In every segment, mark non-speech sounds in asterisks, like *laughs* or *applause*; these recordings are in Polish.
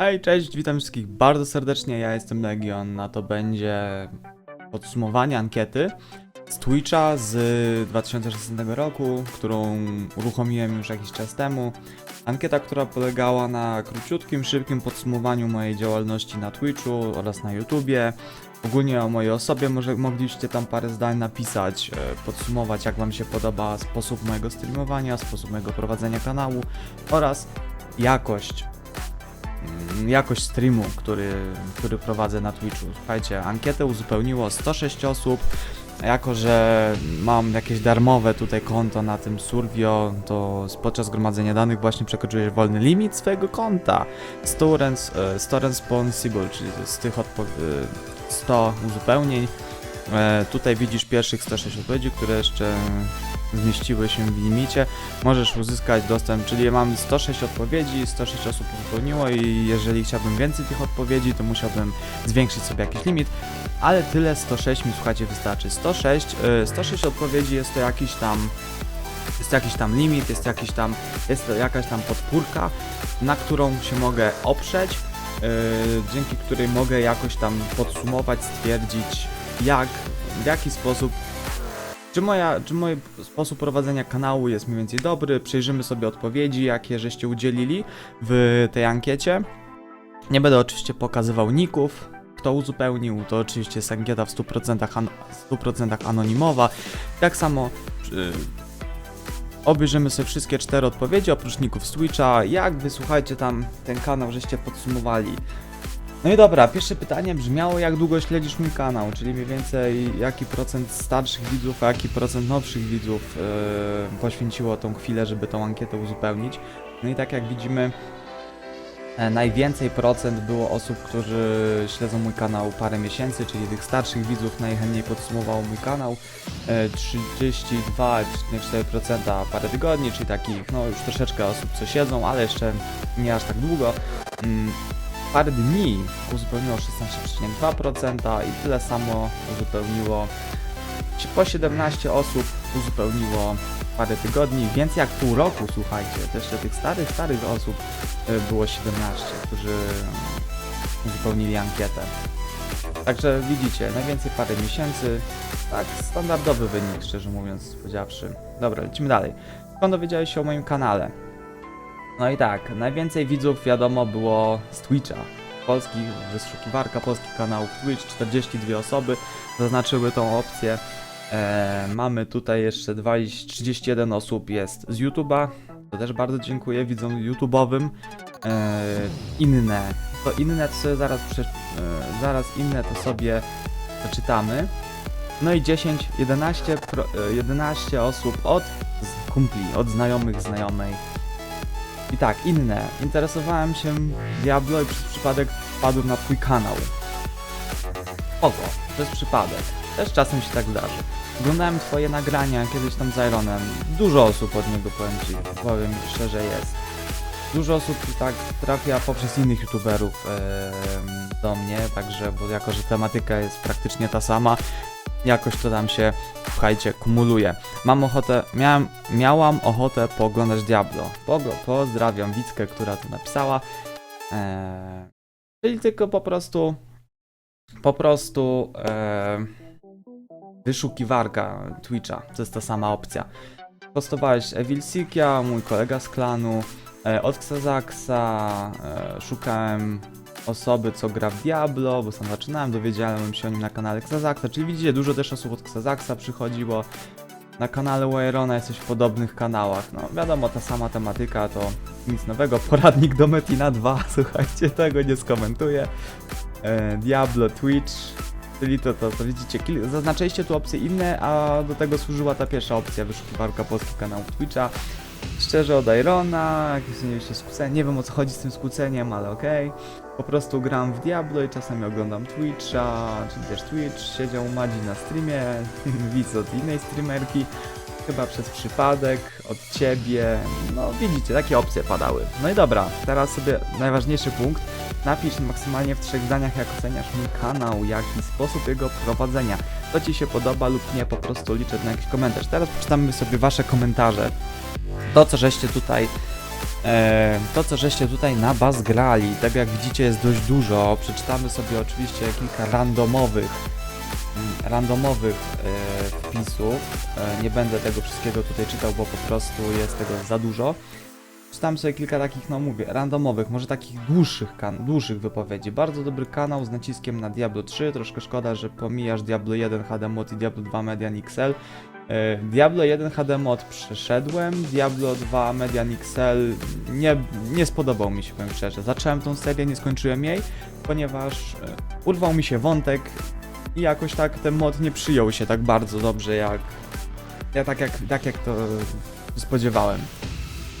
Hej, cześć, witam wszystkich bardzo serdecznie, ja jestem Legion, a to będzie podsumowanie ankiety z Twitcha z 2016 roku, którą uruchomiłem już jakiś czas temu. Ankieta, która polegała na króciutkim, szybkim podsumowaniu mojej działalności na Twitchu oraz na YouTubie. Ogólnie o mojej osobie może mogliście tam parę zdań napisać, e, podsumować jak wam się podoba sposób mojego streamowania, sposób mojego prowadzenia kanału oraz jakość jakość streamu, który, który prowadzę na Twitchu. Słuchajcie, ankietę uzupełniło 106 osób. Jako, że mam jakieś darmowe tutaj konto na tym Survio, to podczas gromadzenia danych właśnie przekroczyłeś wolny limit swojego konta. Store, and, e, store responsible, czyli z tych odpo- e, 100 uzupełnień. E, Tutaj widzisz pierwszych 106 odpowiedzi, które jeszcze zmieściły się w limicie. Możesz uzyskać dostęp, czyli mam 106 odpowiedzi, 106 osób uzupełniło i jeżeli chciałbym więcej tych odpowiedzi, to musiałbym zwiększyć sobie jakiś limit, ale tyle 106 mi słuchajcie wystarczy. 106, e, 106 odpowiedzi jest to jakiś tam jest jakiś tam limit, jest jakiś tam jest jakaś tam podpórka, na którą się mogę oprzeć, e, dzięki której mogę jakoś tam podsumować, stwierdzić jak, w jaki sposób czy, moja, czy mój sposób prowadzenia kanału jest mniej więcej dobry? Przejrzymy sobie odpowiedzi, jakie żeście udzielili w tej ankiecie. Nie będę oczywiście pokazywał ników, kto uzupełnił, to oczywiście jest ankieta w 100%, an 100% anonimowa. Tak samo y, obejrzymy sobie wszystkie cztery odpowiedzi, oprócz ników z Twitcha. Jak wysłuchajcie tam ten kanał, żeście podsumowali? No i dobra, pierwsze pytanie brzmiało, jak długo śledzisz mój kanał, czyli mniej więcej jaki procent starszych widzów, a jaki procent nowszych widzów yy, poświęciło tą chwilę, żeby tą ankietę uzupełnić. No i tak jak widzimy, e, najwięcej procent było osób, którzy śledzą mój kanał parę miesięcy, czyli tych starszych widzów najchętniej podsumowało mój kanał. E, 32,4% parę tygodni, czyli takich, no już troszeczkę osób, co siedzą, ale jeszcze nie aż tak długo. Mm, parę dni uzupełniło 16,2% i tyle samo uzupełniło po 17 osób uzupełniło parę tygodni, więcej jak pół roku, słuchajcie, to jeszcze tych starych, starych osób y, było 17, którzy uzupełnili ankietę. Także widzicie, najwięcej parę miesięcy, tak standardowy wynik, szczerze mówiąc, powiedziawszy. Dobra, lecimy dalej. Skąd dowiedziałeś się o moim kanale? No i tak, najwięcej widzów wiadomo było z Twitcha. Polskich, wyszukiwarka polskich kanałów Twitch, 42 osoby zaznaczyły tą opcję. E, mamy tutaj jeszcze 20, 31 osób jest z YouTube'a. To też bardzo dziękuję widzom YouTube'owym. E, inne, to inne to zaraz, prze, e, zaraz inne to sobie przeczytamy. No i 10, 11, pro, e, 11 osób od kumpli, od znajomych, znajomej. I tak, inne. Interesowałem się Diablo i przez przypadek wpadłem na twój kanał. Oko, przez przypadek. Też czasem się tak zdarzy. Oglądałem twoje nagrania kiedyś tam z Ironem. Dużo osób od niego, powiem ci, powiem szczerze, jest. Dużo osób tak trafia poprzez innych youtuberów em, do mnie, także, bo jako, że tematyka jest praktycznie ta sama, jakoś to tam się, słuchajcie, kumuluje. Mam ochotę, miałem, miałam ochotę pooglądać Diablo. Pogo, pozdrawiam Wickę, która to napisała. Eee, czyli tylko po prostu, po prostu eee, wyszukiwarka Twitcha, to jest ta sama opcja. Postowałeś Evil Sikia, mój kolega z klanu, e, od Xazaxa, e, szukałem osoby, co gra w Diablo, bo sam zaczynałem, dowiedziałem się o nim na kanale Xazaxa, czyli widzicie, dużo też osób od Xazaxa przychodziło. Na kanale Wayrona jesteś w podobnych kanałach, no wiadomo, ta sama tematyka, to nic nowego, *laughs* poradnik do Metina 2, *laughs* słuchajcie, tego nie skomentuję. E, Diablo, Twitch, czyli to, to, to widzicie, zaznaczyliście tu opcje inne, a do tego służyła ta pierwsza opcja, wyszukiwarka polskich kanałów Twitcha. Szczerze od Irona, jakieś nie wiem, skłócenie, nie wiem o co chodzi z tym skłóceniem, ale okej. Po prostu gram w Diablo i czasami oglądam Twitcha, czy też Twitch, siedział Madzi na streamie, *laughs* widz od innej streamerki, chyba przez przypadek, od ciebie, no widzicie, takie opcje padały. No i dobra, teraz sobie najważniejszy punkt, napisz maksymalnie w trzech zdaniach jak oceniasz mój kanał, jaki sposób jego prowadzenia, co ci się podoba lub nie, po prostu liczę na jakiś komentarz. Teraz przeczytamy sobie wasze komentarze, to co żeście tutaj E, to, co żeście tutaj na bas grali, tak jak widzicie jest dość dużo. Przeczytamy sobie oczywiście kilka randomowych mm, randomowych e, wpisów. E, nie będę tego wszystkiego tutaj czytał, bo po prostu jest tego za dużo. Czytam sobie kilka takich, no mówię, randomowych, może takich dłuższych, kan- dłuższych wypowiedzi. Bardzo dobry kanał z naciskiem na Diablo 3. Troszkę szkoda, że pomijasz Diablo 1 HD Mod i Diablo 2 Median XL. E, Diablo 1 HD Mod przeszedłem, Diablo 2 Median XL nie, nie spodobał mi się, powiem szczerze. Zacząłem tą serię, nie skończyłem jej, ponieważ e, urwał mi się wątek i jakoś tak ten mod nie przyjął się tak bardzo dobrze jak ja tak jak, tak jak to spodziewałem.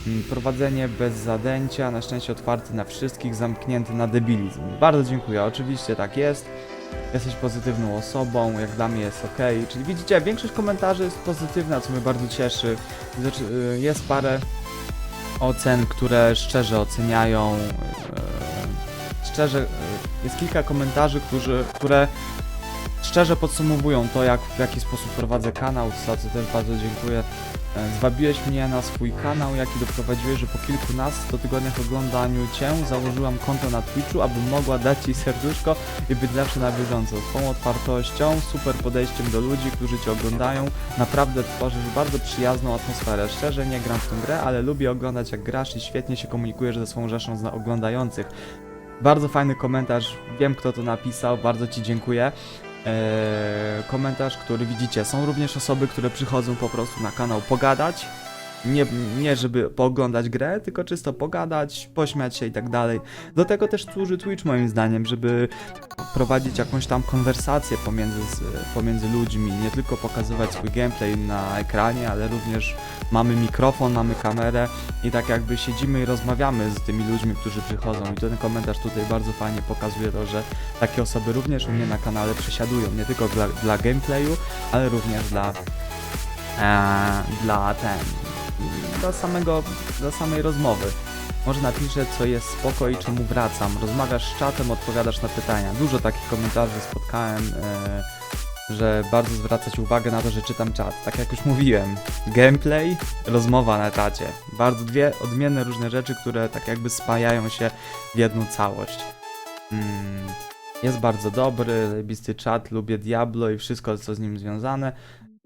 Mm, Prowadzenie bez zadęcia, na szczęście otwarty na wszystkich, zamknięty na debilizm. Bardzo dziękuję, oczywiście tak jest. Jesteś pozytywną osobą, jak dla mnie jest ok. Czyli widzicie, większość komentarzy jest pozytywna, co mnie bardzo cieszy. Znaczy, y, Jest parę ocen, które szczerze oceniają. y, Szczerze, y, jest kilka komentarzy, którzy, które szczerze podsumowują to, jak, w jaki sposób prowadzę kanał, za co też bardzo dziękuję. E, Zwabiłeś mnie na swój kanał, jaki doprowadziłeś, że po kilkunastu tygodniach oglądaniu Cię założyłam konto na Twitchu, aby mogła dać Ci serduszko i być zawsze na bieżąco. Twą otwartością, super podejściem do ludzi, którzy Cię oglądają, naprawdę tworzysz bardzo przyjazną atmosferę. Szczerze nie gram w tę grę, ale lubię oglądać jak grasz i świetnie się komunikujesz ze swą rzeszą oglądających. Bardzo fajny komentarz, wiem kto to napisał, bardzo Ci dziękuję. Eee, komentarz, który widzicie. Są również osoby, które przychodzą po prostu na kanał pogadać. Nie, nie żeby pooglądać grę, tylko czysto pogadać, pośmiać się i tak dalej. Do tego też służy Twitch moim zdaniem, żeby prowadzić jakąś tam konwersację pomiędzy, pomiędzy ludźmi, nie tylko pokazywać swój gameplay na ekranie, ale również mamy mikrofon, mamy kamerę i tak jakby siedzimy i rozmawiamy z tymi ludźmi, którzy przychodzą. I ten komentarz tutaj bardzo fajnie pokazuje to, że takie osoby również u mnie na kanale przesiadują, nie tylko dla, dla gameplayu, ale również dla e, dla ten, dla samego, dla samej rozmowy. Może napiszę, co jest spoko i czemu wracam. Rozmawiasz z czatem, odpowiadasz na pytania. Dużo takich komentarzy spotkałem, e, że bardzo zwracać uwagę na to, że czytam czat. Tak jak już mówiłem, gameplay, rozmowa na czacie. Bardzo dwie odmienne różne rzeczy, które tak jakby spajają się w jedną całość. Mm, jest bardzo dobry, zajebisty czat, lubię Diablo i wszystko, co z nim związane.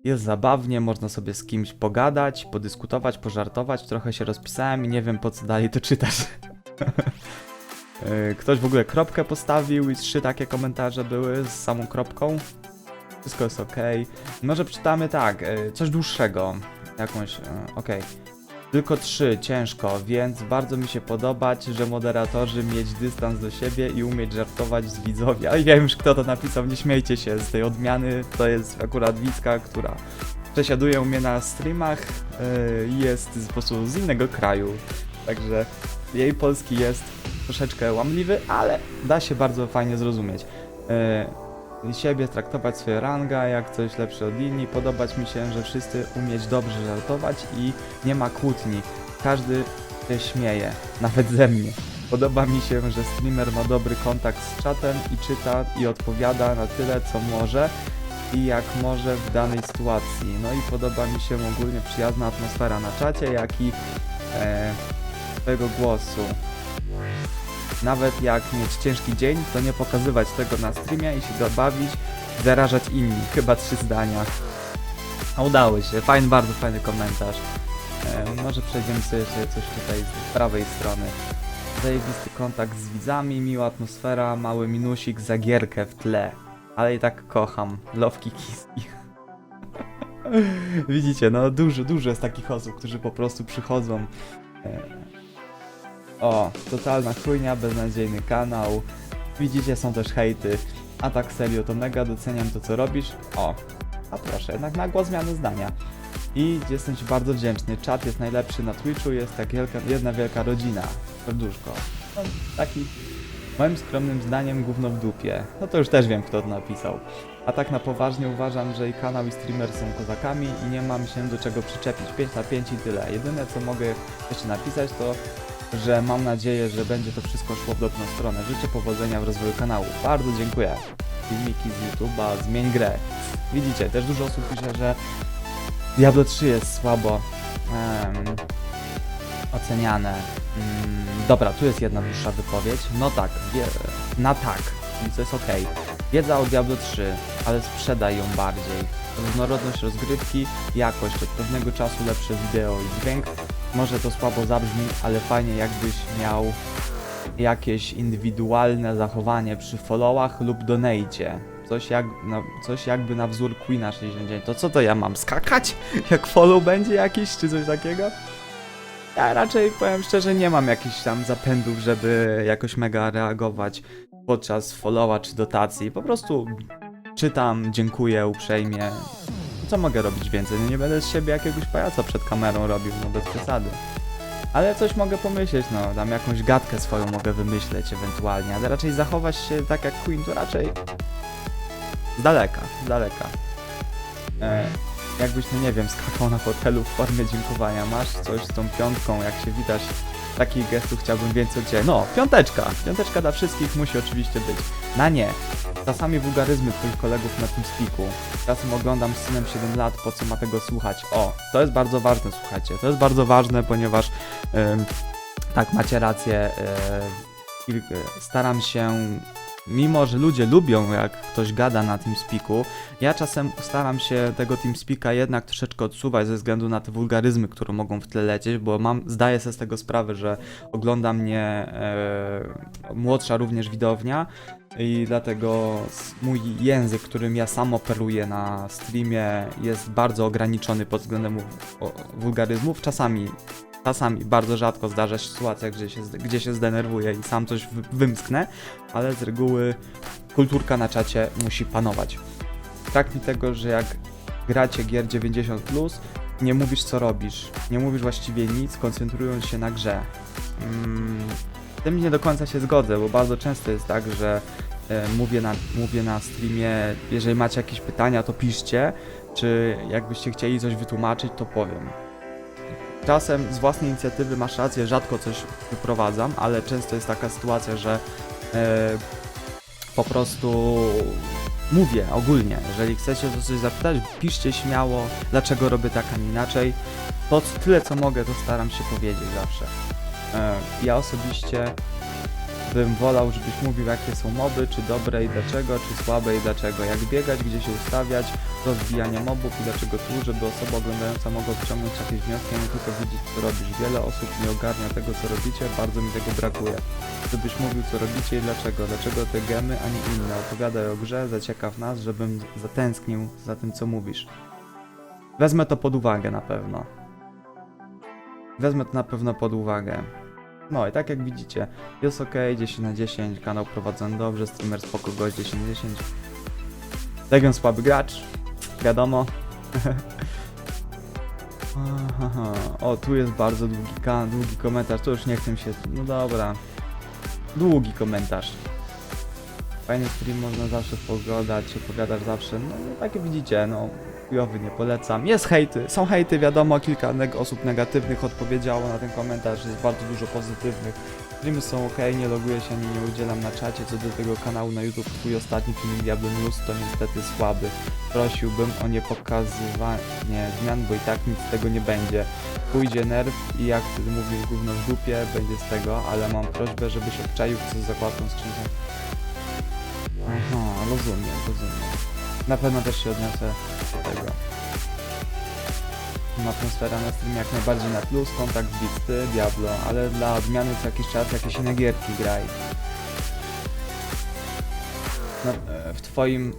Jest zabawnie, można sobie z kimś pogadać, podyskutować, pożartować. Trochę się rozpisałem i nie wiem po co dalej to czytasz. *laughs* E, Ktoś w ogóle kropkę postawił i trzy takie komentarze były z samą kropką. Wszystko jest ok. Może przeczytamy tak, e, coś dłuższego. Jakąś, e, okej. Tylko trzy, ciężko, więc bardzo mi się podobać, że moderatorzy mieć dystans do siebie i umieć żartować z widzowie. A ja już kto to napisał, nie śmiejcie się z tej odmiany. To jest akurat Wicka, która przesiaduje u mnie na streamach yy, i jest po prostu z innego kraju. Także jej polski jest troszeczkę łamliwy, ale da się bardzo fajnie zrozumieć. Yy, siebie traktować swoje ranga jak coś lepsze od inni, podobać mi się, że wszyscy umieć dobrze żartować i nie ma kłótni. Każdy się śmieje, *laughs* nawet ze mnie. Podoba mi się, że streamer ma dobry kontakt z czatem i czyta i odpowiada na tyle, co może i jak może w danej sytuacji. No i podoba mi się ogólnie przyjazna atmosfera na czacie, jak i e, głosu. Nawet jak mieć ciężki dzień, to nie pokazywać tego na streamie i się zabawić, zarażać inni. Chyba trzy zdania. A udało się. Fajny, bardzo fajny komentarz. E, może przejdziemy sobie coś tutaj z prawej strony. Zajebisty kontakt z widzami, miła atmosfera, mały minusik za gierkę w tle. Ale i tak kocham. Lowki kiski. *laughs* Widzicie, no dużo, dużo jest takich osób, którzy po prostu przychodzą. E, o, totalna chujnia, beznadziejny kanał. Widzicie, są też hejty. A tak serio, to mega doceniam to, co robisz. O, a proszę, jednak nagła zmiany zdania. I jestem Ci bardzo wdzięczny. Czat jest najlepszy na Twitchu, jest jak wielka, jedna wielka rodzina. Serduszko. No, taki, moim skromnym zdaniem, gówno w dupie. No to już też wiem, kto to napisał. A tak na poważnie uważam, że i kanał i streamer są kozakami i nie mam się do czego przyczepić. 5 na 5 i tyle. Jedyne, co mogę jeszcze napisać, to że mam nadzieję, że będzie to wszystko szło w dobrą stronę. Życzę powodzenia w rozwoju kanału. Bardzo dziękuję. Filmiki z YouTube'a, zmień grę. Widzicie, też dużo osób pisze, że Diablo 3 jest słabo. Em, oceniane. Mm, dobra, tu jest jedna dłuższa wypowiedź. No tak, na tak, czyli to jest ok. Wiedza o Diablo 3, ale sprzedaj ją bardziej. Różnorodność rozgrywki, jakość, od pewnego czasu lepsze wideo i dźwięk. Może to słabo zabrzmi, ale fajnie jakbyś miał jakieś indywidualne zachowanie przy followach lub donate. Coś, jak, na, coś jakby na wzór Queena 69. To co to ja mam? Skakać? *laughs* Jak follow będzie jakiś, czy coś takiego? Ja raczej powiem szczerze, nie mam jakichś tam zapędów, żeby jakoś mega reagować podczas followa czy dotacji. Po prostu czytam, dziękuję uprzejmie. Co mogę robić więcej? No nie będę z siebie jakiegoś pajaca przed kamerą robił, no bez przesady. Ale coś mogę pomyśleć, no, tam jakąś gadkę swoją mogę wymyśleć ewentualnie, ale raczej zachować się tak jak Queen, to raczej z daleka, z daleka. E, jakbyś, no nie wiem, skakał na hotelu w formie dziękowania, masz coś z tą piątką, jak się witasz, takich gestów chciałbym więcej Ciebie. No, piąteczka, piąteczka dla wszystkich musi oczywiście być. Na nie, czasami wulgaryzmy Twoich kolegów na tym spiku. Czasem oglądam z synem 7 lat, po co ma tego słuchać? O, to jest bardzo ważne, słuchajcie, to jest bardzo ważne, ponieważ em, tak, macie rację, kilk- staram się mimo że ludzie lubią, jak ktoś gada na TeamSpeaku, ja czasem staram się tego TeamSpeaka jednak troszeczkę odsuwać ze względu na te wulgaryzmy, które mogą w tle lecieć, bo mam, zdaję sobie z tego sprawę, że ogląda mnie e, młodsza również widownia i dlatego mój język, którym ja sam operuję na streamie jest bardzo ograniczony pod względem wulgaryzmów. Czasami Czasami bardzo rzadko zdarza się sytuacja, gdzie się, gdzie się zdenerwuję i sam coś wy- wymsknę, ale z reguły kulturka na czacie musi panować. Tak mi tego, że jak gracie gier 90+, nie mówisz co robisz, nie mówisz właściwie nic, koncentrując się na grze. Mm, z tym nie do końca się zgodzę, bo bardzo często jest tak, że e, mówię, na, mówię na streamie, jeżeli macie jakieś pytania, to piszcie, czy jakbyście chcieli coś wytłumaczyć, to powiem. Czasem z własnej inicjatywy masz rację, rzadko coś wyprowadzam, ale często jest taka sytuacja, że e, po prostu mówię ogólnie. Jeżeli chcecie o coś zapytać, piszcie śmiało, dlaczego robię tak, a nie inaczej. To tyle, co mogę, to staram się powiedzieć zawsze. E, ja osobiście bym wolał, żebyś mówił, jakie są moby, czy dobre i dlaczego, czy słabe i dlaczego. Jak biegać, gdzie się ustawiać, rozbijanie mobów i dlaczego tu, żeby osoba oglądająca mogła wyciągnąć jakieś wnioski, a nie tylko widzieć, co robisz. Wiele osób nie ogarnia tego, co robicie, bardzo mi tego brakuje. Żebyś mówił, co robicie i dlaczego. Dlaczego te gemy, a nie inne. Opowiadaj o grze, zaciekaw nas, żebym zatęsknił za tym, co mówisz. Wezmę to pod uwagę na pewno. Wezmę to na pewno pod uwagę. No i tak jak widzicie, jest ok, 10 na 10, kanał prowadzony dobrze, streamer spoko, gość 10 na 10. Legion słaby gracz, wiadomo. *laughs* O, tu jest bardzo długi, długi komentarz, to już nie chcę się, no dobra. Długi komentarz. Fajny stream można zawsze pogadać, opowiadać zawsze, no tak jak widzicie, no chujowy nie polecam. Jest hejty, są hejty, wiadomo, kilka osób negatywnych odpowiedziało na ten komentarz, jest bardzo dużo pozytywnych. Streamy są ok, nie loguję się ani nie udzielam na czacie, co do tego kanału na YouTube, twój ostatni film Diablo News to niestety słaby. Prosiłbym o niepokazywanie zmian, bo i tak nic z tego nie będzie. Pójdzie nerw i jak ty mówisz gówno w dupie, będzie z tego, ale mam prośbę, żebyś obczaił co z zakładką skrzynką. Aha, rozumiem, rozumiem. Na pewno też się odniosę do tego. Atmosfera na streamie jak najbardziej na plus, kontakt blisty, Diablo, ale dla odmiany co jakiś czas jakieś inne gierki graj. No, e, w twoim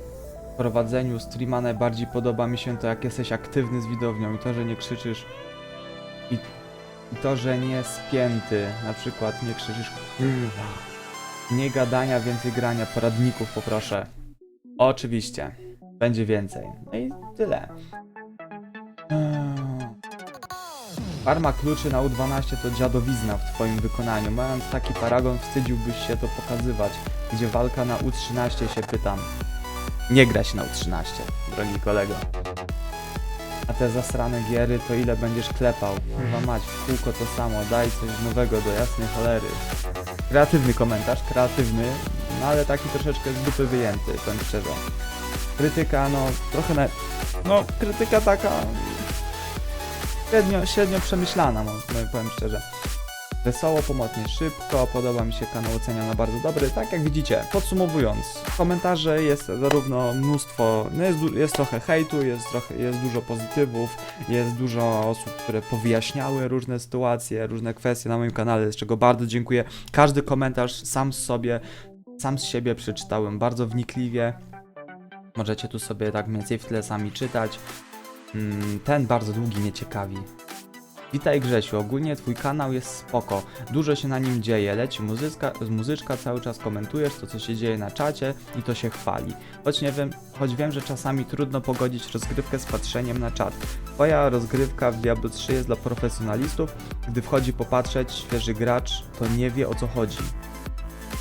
prowadzeniu streama najbardziej podoba mi się to jak jesteś aktywny z widownią i to, że nie krzyczysz i, i to, że nie spięty, na przykład nie krzyczysz. Nie gadania, więcej grania, poradników poproszę. Oczywiście. Będzie więcej. No i tyle. Farma kluczy na U12 to dziadowizna w twoim wykonaniu. Mając taki paragon, wstydziłbyś się to pokazywać. Gdzie walka na U13 się pytam. Nie grać na U13, drogi kolego. A te zasrane giery, to ile będziesz klepał? Chyba mać, w kółko to samo, daj coś nowego do jasnej cholery. Kreatywny komentarz, kreatywny, no ale taki troszeczkę z dupy wyjęty, powiem szczerze. Krytyka, no trochę na... No, krytyka taka... Średnio, średnio przemyślana, mo- powiem szczerze. Wesoło, pomocnie, szybko, podoba mi się kanał, oceniam na bardzo dobry. Tak jak widzicie, podsumowując, komentarze jest zarówno mnóstwo, no jest, jest trochę hejtu, jest, trochę, jest dużo pozytywów, jest dużo osób, które powyjaśniały różne sytuacje, różne kwestie na moim kanale, z czego bardzo dziękuję. Każdy komentarz sam z sobie, sam z siebie przeczytałem bardzo wnikliwie. Możecie tu sobie tak mniej więcej w tle sami czytać. Mm, Ten bardzo długi mnie ciekawi. Witaj Grzesiu, ogólnie twój kanał jest spoko, dużo się na nim dzieje, leci muzyczka, muzyczka, cały czas komentujesz to co się dzieje na czacie i to się chwali. Choć nie wiem, choć wiem, że czasami trudno pogodzić rozgrywkę z patrzeniem na czat. Twoja rozgrywka w Diablo 3 jest dla profesjonalistów, gdy wchodzi popatrzeć świeży gracz, to nie wie o co chodzi.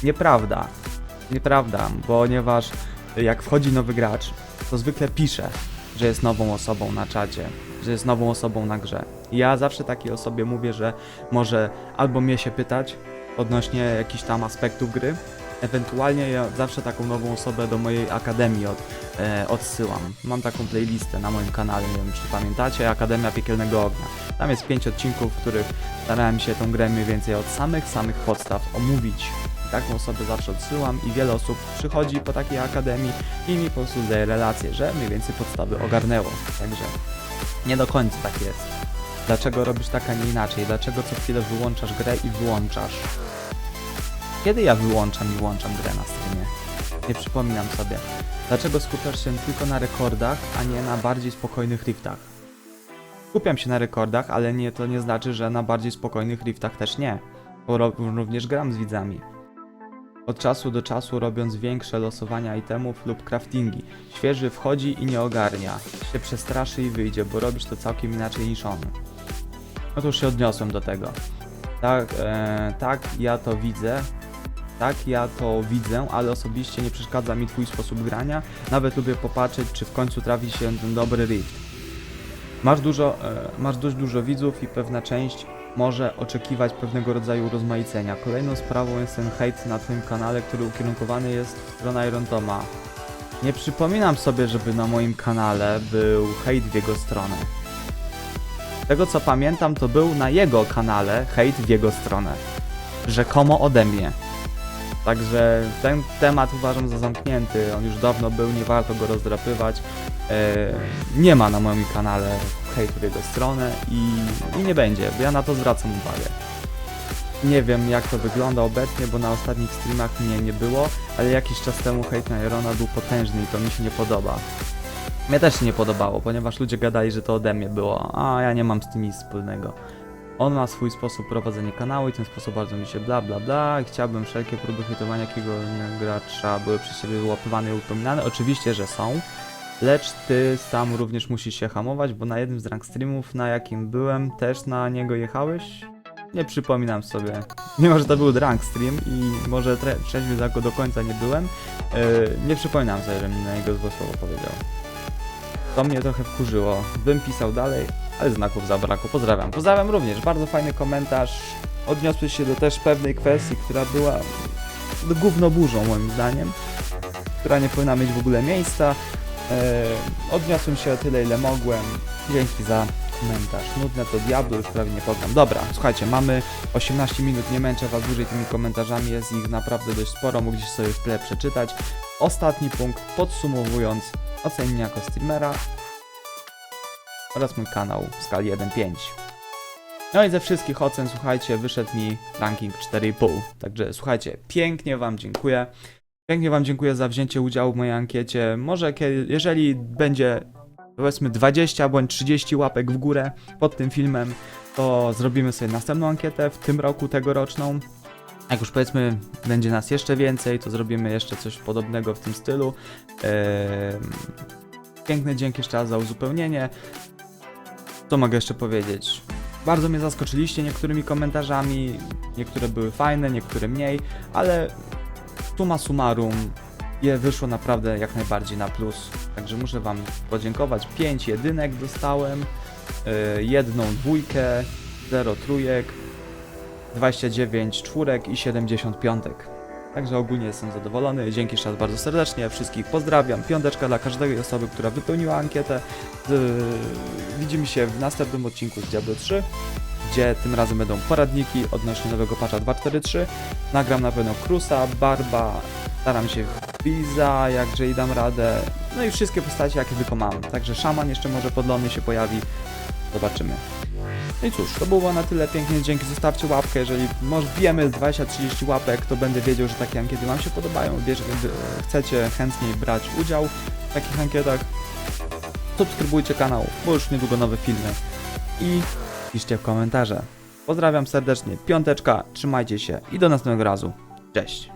Nieprawda. Nieprawda, ponieważ jak wchodzi nowy gracz, to zwykle pisze, że jest nową osobą na czacie, że jest nową osobą na grze. Ja zawsze takiej osobie mówię, że może albo mnie się pytać odnośnie jakichś tam aspektów gry, ewentualnie ja zawsze taką nową osobę do mojej akademii od, e, odsyłam. Mam taką playlistę na moim kanale, nie wiem czy pamiętacie, Akademia Piekielnego Ognia. Tam jest pięć odcinków, w których starałem się tą grę mniej więcej od samych, samych podstaw omówić. Taką osobę zawsze odsyłam i wiele osób przychodzi po takiej akademii i mi po prostu daje relację, że mniej więcej podstawy ogarnęło. Także nie do końca tak jest. Dlaczego robisz tak, a nie inaczej? Dlaczego co chwilę wyłączasz grę i wyłączasz? Kiedy ja wyłączam i włączam grę na streamie? Nie przypominam sobie. Dlaczego skupiasz się tylko na rekordach, a nie na bardziej spokojnych riftach? Skupiam się na rekordach, ale nie, to nie znaczy, że na bardziej spokojnych riftach też nie. Bo również gram z widzami. Od czasu do czasu robiąc większe losowania itemów lub craftingi. Świeży wchodzi i nie ogarnia. Się przestraszy i wyjdzie, bo robisz to całkiem inaczej niż on. No to już się odniosłem do tego. Tak, e, tak, ja to widzę. Tak, ja to widzę, ale osobiście nie przeszkadza mi twój sposób grania. Nawet lubię popatrzeć, czy w końcu trafi się ten dobry rift. Masz dużo, e, masz dość dużo widzów i pewna część może oczekiwać pewnego rodzaju rozmaicenia. Kolejną sprawą jest ten hejt na twoim kanale, który ukierunkowany jest w stronę Iron Toma. Nie przypominam sobie, żeby na moim kanale był hejt w jego stronę. Z tego co pamiętam, to był na jego kanale hejt w jego stronę. Rzekomo ode mnie. Także ten temat uważam za zamknięty. On już dawno był, nie warto go rozdrapywać. E, nie ma na moim kanale hejtu w jego stronę i, i nie będzie, bo ja na to zwracam uwagę. Nie wiem jak to wygląda obecnie, bo na ostatnich streamach mnie nie było, ale jakiś czas temu hejt na Irona był potężny i to mi się nie podoba. Mnie też się nie podobało, ponieważ ludzie gadali, że to ode mnie było, a ja nie mam z tym nic wspólnego. On ma swój sposób prowadzenia kanału i ten sposób bardzo mi się bla bla bla i chciałbym wszelkie próby hejtowania jakiego gracza były przez siebie wyłapywane i upominane. Oczywiście, że są. Lecz ty sam również musisz się hamować, bo na jednym z rank streamów, na jakim byłem, też na niego jechałeś? Nie przypominam sobie. Mimo, że to był drunk stream i może trzeźwy za go do końca nie byłem, yy, nie przypominam sobie, że mi na niego złe słowo powiedział. To mnie trochę wkurzyło. Bym pisał dalej, ale znaków zabrakło. Pozdrawiam. Pozdrawiam również. Bardzo fajny komentarz. Odniosłeś się do też pewnej kwestii, która była no, gównoburzą moim zdaniem, która nie powinna mieć w ogóle miejsca. E, odniosłem się o tyle, ile mogłem. Dzięki za komentarz. Nudne to Diablo, już prawie nie pogram. Dobra, słuchajcie, mamy 18 minut, nie męczę was dłużej tymi komentarzami, jest ich naprawdę dość sporo, mogliście sobie w przeczytać. Ostatni punkt, podsumowując, oceń mnie jako streamera oraz mój kanał w skali 1.5. No i ze wszystkich ocen, słuchajcie, wyszedł mi ranking 4,5. Także słuchajcie, pięknie wam dziękuję. Pięknie Wam dziękuję za wzięcie udziału w mojej ankiecie. Może kiedy, jeżeli będzie powiedzmy 20 bądź 30 łapek w górę pod tym filmem, to zrobimy sobie następną ankietę w tym roku, tegoroczną. Jak już powiedzmy będzie nas jeszcze więcej, to zrobimy jeszcze coś podobnego w tym stylu. Ehm, Piękne dzięki jeszcze raz za uzupełnienie. Co mogę jeszcze powiedzieć? Bardzo mnie zaskoczyliście niektórymi komentarzami. Niektóre były fajne, niektóre mniej, ale summa summarum je wyszło naprawdę jak najbardziej na plus. Także muszę Wam podziękować. 5 jedynek dostałem, yy, jedną dwójkę, 0 trójek, 29 czwórek i 70 piątek. Także ogólnie jestem zadowolony. Dzięki jeszcze raz bardzo serdecznie. Wszystkich pozdrawiam. Piąteczka dla każdej osoby, która wypełniła ankietę. Yy, widzimy się w następnym odcinku z Diablo 3. gdzie tym razem będą poradniki odnośnie nowego patcha 2.4.3. Nagram na pewno Krusa, Barba, staram się Biza, jak jeżeli dam radę, no i wszystkie postacie jakie tylko mam. Także szaman jeszcze może podlony się pojawi, zobaczymy. No i cóż, to było na tyle pięknie, dzięki, zostawcie łapkę, jeżeli może wiemy z 20-30 łapek, to będę wiedział, że takie ankiety Wam się podobają, e, chcecie chętniej brać udział w takich ankietach. Subskrybujcie kanał, bo już niedługo nowe filmy i piszcie w komentarze. Pozdrawiam serdecznie, piąteczka, trzymajcie się i do następnego razu. Cześć!